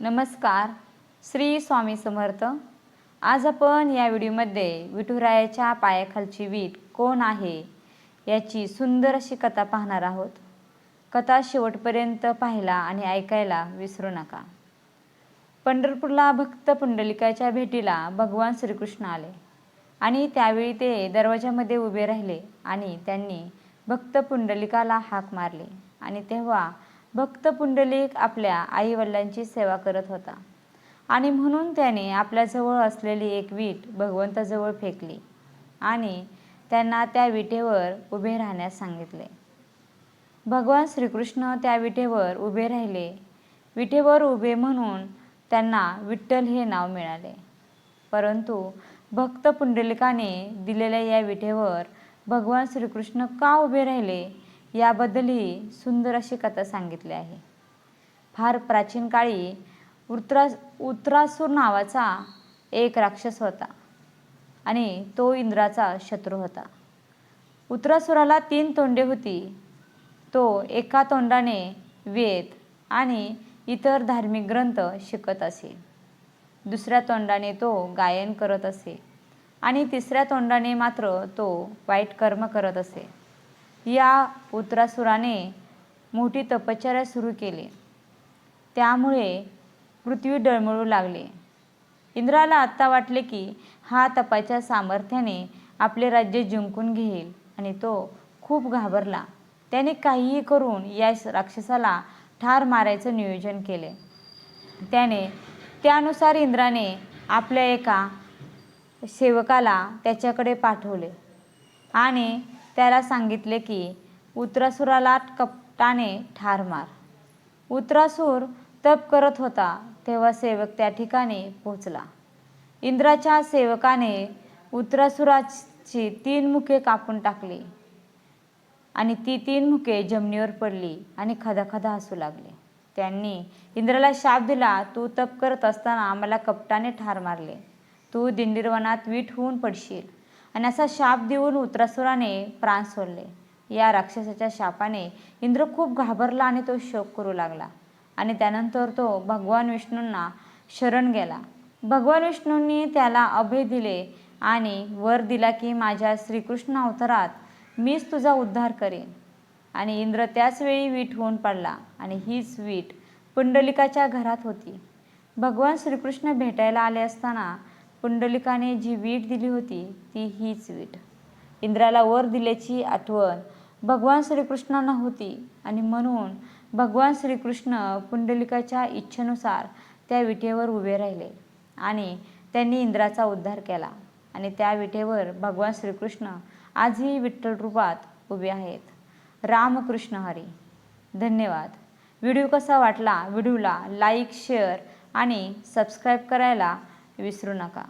नमस्कार श्री स्वामी समर्थ. आज आपण या व्हिडिओमध्ये विठुरायाच्या पायाखालची वीट कोण आहे याची सुंदर अशी कथा पाहणार आहोत. कथा शेवटपर्यंत पाहायला आणि ऐकायला विसरू नका. पंढरपूरला भक्त पुंडलिकाच्या भेटीला भगवान श्रीकृष्ण आले आणि त्यावेळी ते दरवाजामध्ये उभे राहिले आणि त्यांनी भक्त पुंडलिकाला हाक मारली आणि तेव्हा भक्त पुंडलिक आपल्या आईवडिलांची सेवा करत होता. आणि म्हणून त्याने आपल्याजवळ असलेली एक वीट भगवंताजवळ फेकली आणि त्यांना त्या विटेवर उभे राहण्यास सांगितले. भगवान श्रीकृष्ण त्या विटेवर उभे राहिले. विटेवर उभे म्हणून त्यांना विठ्ठल हे नाव मिळाले. परंतु भक्त पुंडलिकाने दिलेल्या या विटेवर भगवान श्रीकृष्ण का उभे राहिले? याबद्दलही सुंदर अशी कथा सांगितली आहे. फार प्राचीन काळी उत्रास उत्तरासूर नावाचा एक राक्षस होता आणि तो इंद्राचा शत्रू होता. उत्तरासुराला तीन तोंडे होती. तो एका तोंडाने वेद आणि इतर धार्मिक ग्रंथ शिकत असे. दुसऱ्या तोंडाने तो गायन करत असे आणि तिसऱ्या तोंडाने मात्र तो वाईट कर्म करत असे. या उत्तरासुराने मोठी तपश्चर्या सुरू केली. त्यामुळे पृथ्वी डळमळू लागली. इंद्राला आत्ता वाटले की हा तपाच्या सामर्थ्याने आपले राज्य जिंकून घेईल आणि तो खूप घाबरला. त्याने काहीही करून या राक्षसाला ठार मारायचं नियोजन केले. त्याने त्यानुसार इंद्राने आपल्या एका सेवकाला त्याच्याकडे पाठवले आणि त्याला सांगितले की उत्रासुराला कपटाने ठार मार. उत्रासूर तप करत होता तेव्हा सेवक त्या ठिकाणी पोचला इंद्राच्या सेवकाने उत्रासुराची तीन मुखे कापून टाकली आणि ती तीन मुखे जमिनीवर पडली आणि खदाखदा हसू लागले. त्यांनी इंद्राला शाप दिला तू तप करत असताना आम्हाला कपटाने ठार मारले. तू दिंडीरवनात वीट होऊन पडशील. आणि असा शाप देऊन उत्रासुराने प्राण सोडले. या राक्षसाच्या शापाने इंद्र खूप घाबरला आणि तो शोक करू लागला. आणि त्यानंतर तो भगवान विष्णूंना शरण गेला. भगवान विष्णूंनी त्याला अभय दिले आणि वर दिला की माझ्या श्रीकृष्ण अवतारात मीच तुझा उद्धार करेन. आणि इंद्र त्याचवेळी वीट होऊन पडला आणि हीच वीट पुंडलिकाच्या घरात होती. भगवान श्रीकृष्ण भेटायला आले असताना पुंडलिकाने जी वीट दिली होती ती हीच वीट. इंद्राला वर दिल्याची आठवण भगवान श्रीकृष्णांना होती आणि म्हणून भगवान श्रीकृष्ण पुंडलिकाच्या इच्छेनुसार त्या विटेवर उभे राहिले आणि त्यांनी इंद्राचा उद्धार केला आणि त्या विटेवर भगवान श्रीकृष्ण आजही विठ्ठल रूपात उभे आहेत. रामकृष्ण हरी. धन्यवाद. व्हिडिओ कसा वाटला व्हिडिओला लाईक शेअर आणि सबस्क्राईब करायला विसरू नका.